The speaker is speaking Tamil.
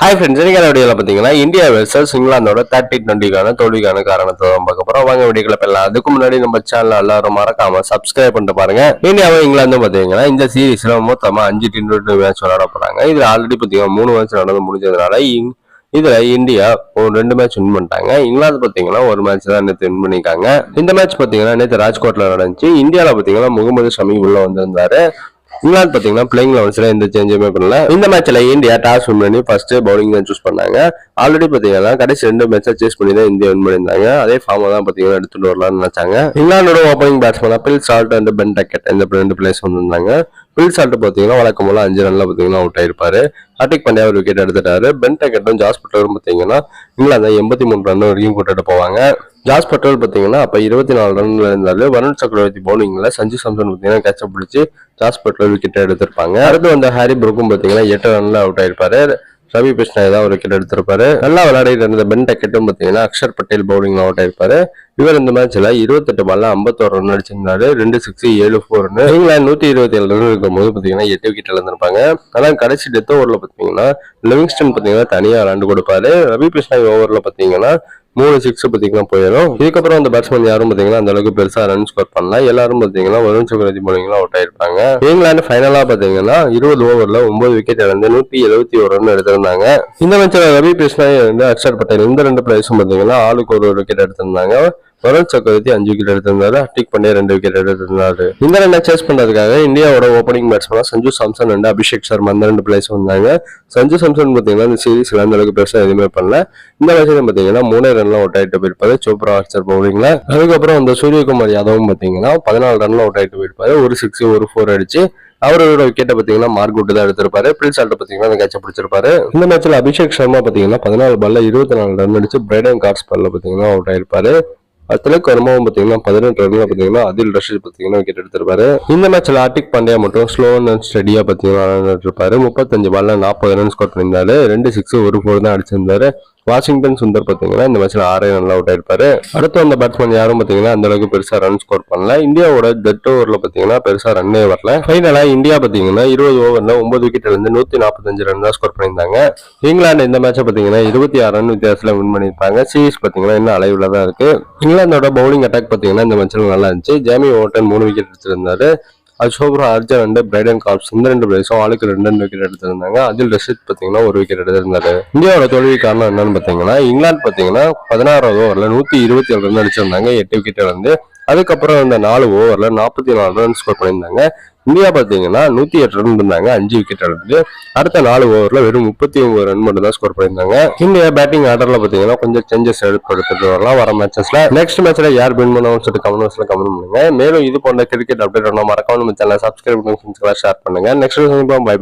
ஹாய் ஃப்ரெண்ட்ஸ் இன்னைக்கு வீடியோவில் பார்த்தீங்கன்னா இந்தியா வெர்சஸ் இங்கிலாந்தோட தேர்ட்டி டுவெண்ட்டிக்கான தோல்விக்கான காரணத்தை தான் பார்க்க போகிறோம் வாங்க வீடியோக்களை பெறலாம் அதுக்கு முன்னாடி நம்ம சேனல் எல்லாரும் மறக்காம சப்ஸ்கிரைப் பண்ணிட்டு பாருங்க. இந்தியாவும் இங்கிலாந்தும் பார்த்தீங்கன்னா இந்த சீரீஸில் மொத்தமாக அஞ்சு டி டுவெண்ட்டி மேட்ச் விளாட போகிறாங்க இதில் ஆல்ரெடி பார்த்தீங்கன்னா மூணு மேட்ச் நடந்து முடிஞ்சதுனால இங்- இதில் இந்தியா ஒரு ரெண்டு மேட்ச் வின் பண்ணிட்டாங்க. இங்கிலாந்து பார்த்தீங்கன்னா ஒரு மேட்ச் தான் நேற்று வின் பண்ணியிருக்காங்க. இந்த மேட்ச் பார்த்தீங்கன்னா நேற்று ராஜ்கோட்டில் நடந்துச்சு. இந்தியாவில் பார்த்தீங்கன்னா முகமது ஷமி உள்ள வந்திருந்தாரு. இங்கிலாந்து பாத்தீங்கன்னா பிளேயிங் லெவன்ஸ்ல எந்த சேஞ்சுமே பண்ணல. இந்த மேட்ச்ல இந்தியா டாஸ் வின் பண்ணி ஃபர்ஸ்ட் பவுலிங் தான் சூஸ் பண்ணாங்க. ஆல்ரெடி பாத்தீங்கன்னா கடைசி ரெண்டு மேட்சா சேஸ் பண்ணி தான் இந்தியா வின் பண்ணியிருந்தாங்க. அதே ஃபார்ம் தான் பாத்தீங்கன்னா எடுத்துட்டு வரலாம்னு நினைச்சாங்க. இங்கிலாந்தோட opening பேட்ஸ்மேனா Phil Salt and Ben Duckett இந்த ரெண்டு பிளேஸ் வந்திருந்தாங்க. பில் சால்ட் பாத்தீங்கன்னா வழக்கம் போல அஞ்சு ரன்ல பாத்தீங்கன்னா அவுட் ஆயிருப்பாரு. ஹார்டிக் பாண்டியா ஒரு விக்கெட் எடுத்துட்டாரு. பென் டக்கெட்டும் ஜாஸ் பட்டரும் பாத்தீங்கன்னா இங்கிலாந்து எண்பத்தி மூணு ரன் வரைக்கும் கூட்டிட்டு போவாங்க. ஜாஸ் பட்டோல் பார்த்தீங்கன்னா அப்போ இருபத்தி நாலு ரன்ல இருந்தாலும் வருண் சக்கரவர்த்தி பவுலிங்கில் சஞ்சு சாம்சன் பார்த்தீங்கன்னா கேட்ச பிடிச்சி ஜாஸ் பட்டோல் விக்கெட் எடுத்திருப்பாங்க. அடுத்து வந்த ஹாரி புருக்கும் பார்த்தீங்கன்னா எட்டு ரன்ல அவுட் ஆயிருப்பாரு. ரவி கிருஷ்ணா ஏதாவது ஒரு விக்கெட் எடுத்திருப்பாரு. நல்லா விளையாடிட்டு இருந்த பென் டக்கெட்டும் பார்த்தீங்கன்னா அக்ஷர் பட்டேல் பவுலிங்ல அவுட் ஆயிருப்பாரு. இவர் இந்த மேட்ச்ல இருபத்தெட்டு பால்ல ஐம்பத்தோரு ரன் அடிச்சிருந்தாரு. ரெண்டு சிக்ஸ் ஏழு ஃபோர்னு இங்கிலாந்து நூத்தி இருபத்தி ஏழு ரன் இருக்கும்போது பாத்தீங்கன்னா எட்டு விக்கெட் இழந்திருப்பாங்க. ஆனா கடைசி டெத் ஓவர்ல பாத்தீங்கன்னா லிவிங்ஸ்டன் பாத்தீங்கன்னா தனியா விளாண்டு கொடுப்பாரு. ரவி கிருஷ்ணா ஓவர்ல பாத்தீங்கன்னா மூணு சிக்ஸ் பாத்தீங்கன்னா போயிடும். இதுக்கப்புறம் அந்த பேட்ஸ்மேன் யாரும் பாத்தீங்கன்னா அந்த அளவுக்கு பெருசா ரன் ஸ்கோர் பண்ணல. எல்லாரும் பாத்தீங்கன்னா வருண் சக்கரவர்த்தி பவுலிங்ல அவுட் ஆயிருப்பாங்க. இங்கிலாந்து ஃபைனலா பாத்தீங்கன்னா இருபது ஓவர்ல ஒன்பது விக்கெட் இழந்து நூத்தி எழுபத்தி ஒரு ரன் எடுத்திருந்தாங்க. இந்த மேட்ச்ல ரவி கிருஷ்ணா வந்து அக்ஷர் பட்டேல் இந்த ரெண்டு பிளேயர்ஸும் பாத்தீங்கன்னா ஆளுக்கு ஒரு விக்கெட் எடுத்திருந்தாங்க. வருண் சக்கரவர்த்தி அஞ்சு விக்கெட் எடுத்திருந்தாரு ஹர்திக் பாண்டியா ரெண்டு விக்கெட் எடுத்திருந்தாரு. இந்த ரெண்டை சேஸ் பண்றதுக்காக இந்தியாவோட ஓப்பனிங் பேட்ஸ்மேனா சஞ்சு சாம்சன் அண்ட் அபிஷேக் சர்மா அந்த ரெண்டு பிளேஸ் வந்தாங்க. சஞ்சு சாம்சன் பாத்தீங்கன்னா இந்த சீரீஸ்ல அந்த அளவுக்கு பெருசா எதுவுமே பண்ணல. இந்த மேட்ச்ல பாத்தீங்கன்னா மூணே ரன்ல அவுட் ஆயிட்டு போயிருப்பாரு சோப்ரா ஆர்ச்சர் பவுலிங்ல அதுக்கப்புறம் அந்த சூரியகுமார் யாதவும் பாத்தீங்கன்னா பதினாலு ரன்ல அவுட் ஆயிட்டு போயிருப்பாரு. ஒரு சிக்ஸ் ஒரு ஃபோர் அடிச்சு அவரோட விக்கெட்டை பாத்தீங்கன்னா மார்க் விட்டு தான் எடுத்திருப்பாரு. பிரின்ஸ் ஆல்ட்ட பாத்தீங்கன்னா அந்த கேட்ச பிடிச்சிருப்பாரு. இந்த மேட்ச்ல அபிஷேக் சர்மா பாத்தீங்கன்னா பதினாலு பால்ல இருபத்தி நாலு ரன் அடிச்சு பிரைடன் கார்ஸ் பால்ல பாத்தீங்கன்னா அவுட் ஆயிருப்பாரு. அத்தலக்கு வருமாவும் பார்த்தீங்கன்னா பதினெட்டு ரன்ல பார்த்தீங்கன்னா அதில் ரஷீத் பார்த்தீங்கன்னா விக்கெட் எடுத்திருப்பாரு. இந்த மேட்ச்ல ஆர்டிக் பாண்டியா மட்டும் ஸ்லோ அண்ட் ஸ்டடியா பார்த்தீங்கன்னா விளையாண்டுட்டு இருப்பாரு. முப்பத்தஞ்சு பால்ல நாற்பது ரன் ஸ்கோர் பண்ணியிருந்தாரு. ரெண்டு சிக்ஸ் ஒரு ஃபோர் தான் அடிச்சிருந்தாரு. வாஷிங்டன் சுந்தர் பார்த்தீங்கன்னா இந்த மேட்ச்ல ஆறே ரன்ல அவுட் ஆயிருப்பாரு. அடுத்து அந்த பேட்ஸ்மேன் யாரும் பாத்தீங்கன்னா அந்த அளவுக்கு பெருசா ரன் ஸ்கோர் பண்ணல. இந்தியாவோட டெட் ஓவர்ல பாத்தீங்கன்னா பெருசா ரன்னே வரல. ஃபைனலாக இந்தியா பாத்தீங்கன்னா இருபது ஓவர்ல ஒன்பது விக்கெட்ல இருந்து நூத்தி நாற்பத்தஞ்சு ரன் தான் ஸ்கோர் பண்ணியிருந்தாங்க. இங்கிலாந்து இந்த மேட்ச்சை பாத்தீங்கன்னா இருபத்தி ஆறு ரன் வித்தியாசத்துல வின் பண்ணியிருப்பாங்க. சீரிஸ் பாத்தீங்கன்னா இன்னும் அலைவுல தான் இருக்கு. இங்கிலாந்தோட பவுலிங் அட்டாக் பாத்தீங்கன்னா இந்த மேட்ச்ல நல்லா இருந்துச்சு. ஜேமி ஓட்டன் மூணு wicket எடுத்திருந்தாரு Jofra Archer and Brydon Carse இந்த ரெண்டு பிளேஸும் ஆளுக்கு ரெண்டு ரெண்டு விக்கெட் எடுத்திருந்தாங்க. அதில் ரஷித் பார்த்தீங்கன்னா ஒரு விக்கெட் எடுத்திருந்தாரு. இந்தியாவோட தோல்வி காரணம் என்னன்னு பார்த்தீங்கன்னா இங்கிலாந்து பார்த்தீங்கன்னா பதினாறாவது ஓவரில் நூற்றி இருபத்தி ஏழு ரன் அடிச்சிருந்தாங்க. எட்டு விக்கெட் வந்து அதுக்கப்புறம் இந்த நாலு ஓவரில் நாற்பத்தி நாலு ரன் ஸ்கோர் பண்ணியிருந்தாங்க. இந்தியா பார்த்தீங்கன்னா நூற்றி எட்டு ரன் இருந்தாங்க அஞ்சு விக்கெட் எடுத்து அடுத்த நாலு ஓவரில் வெறும் முப்பத்தி ஒன்பது ரன் மட்டும் தான் ஸ்கோர் பண்ணியிருந்தாங்க. இந்தியா பேட்டிங் ஆர்டரில் பார்த்தீங்கன்னா கொஞ்சம் சேஞ்சஸ் எடுத்துட்டு வரலாம் வர மேட்சஸில் நெக்ஸ்ட் மேட்ச்சில் யார் வின் பண்ணுவோம்னு சொல்லிட்டு கமெண்ட்ஸ்ல கமெண்ட் பண்ணுங்க. மேலும் இது போன்ற கிரிக்கெட் அப்டேட் மறக்காம நம்ம சேனல் சப்ஸ்கிரைப் பண்ணி ஷேர் பண்ணுங்க. Next bye bye